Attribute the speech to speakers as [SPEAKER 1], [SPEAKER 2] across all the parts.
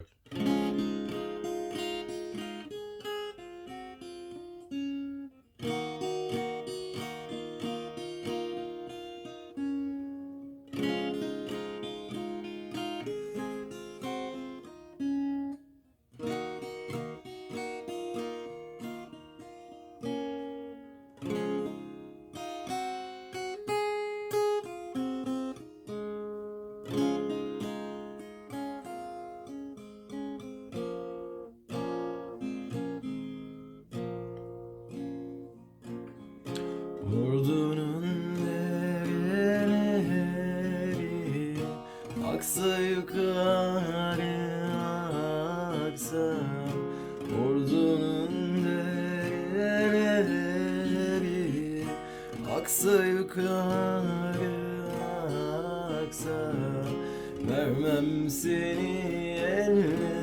[SPEAKER 1] Ordunun Aksa yukarı aksa Ordunun dereleri. Aksa yukarı aksa Vermem seni ellere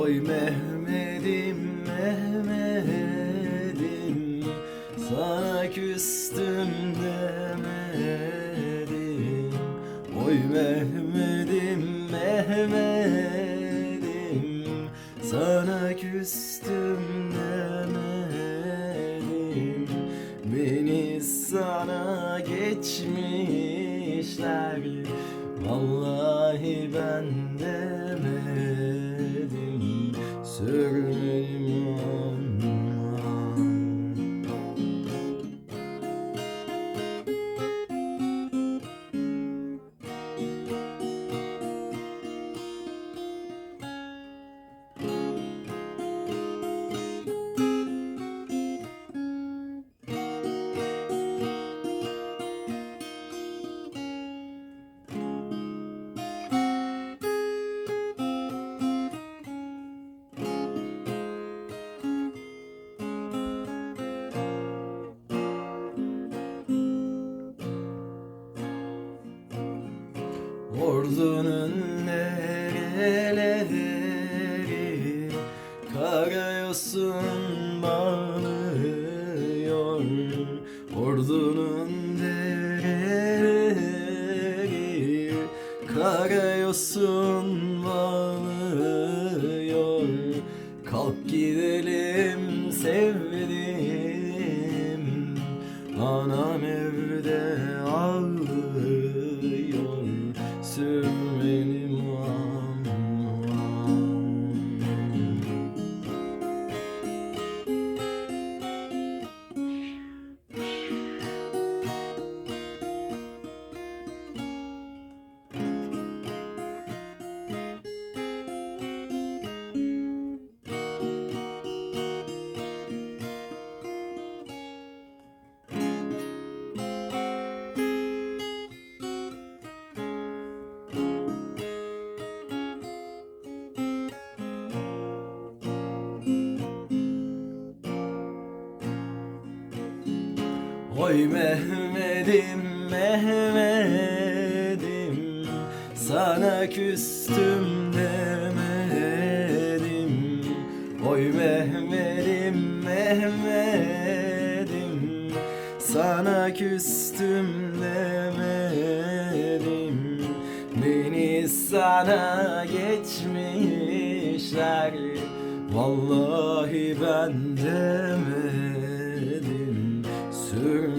[SPEAKER 1] Oy Mehmet'im Mehmet'im Sana küstüm demedim Oy Mehmet'im Mehmet'im Sana küstüm demedim Beni sana geçmişler Vallahi ben demedim Sürmedim Ordunun nereleri? Karayosun bağlıyor Ordunun dereleri Karayosun bağlıyor Kalk gidelim sevdim Anam evde ağlıyor To. Oy Mehmet'im Mehmet'im Sana küstüm demedim. Oy Mehmet'im Mehmet'im Sana küstüm demedim. Beni sana geçmişler Vallahi ben demedim Sür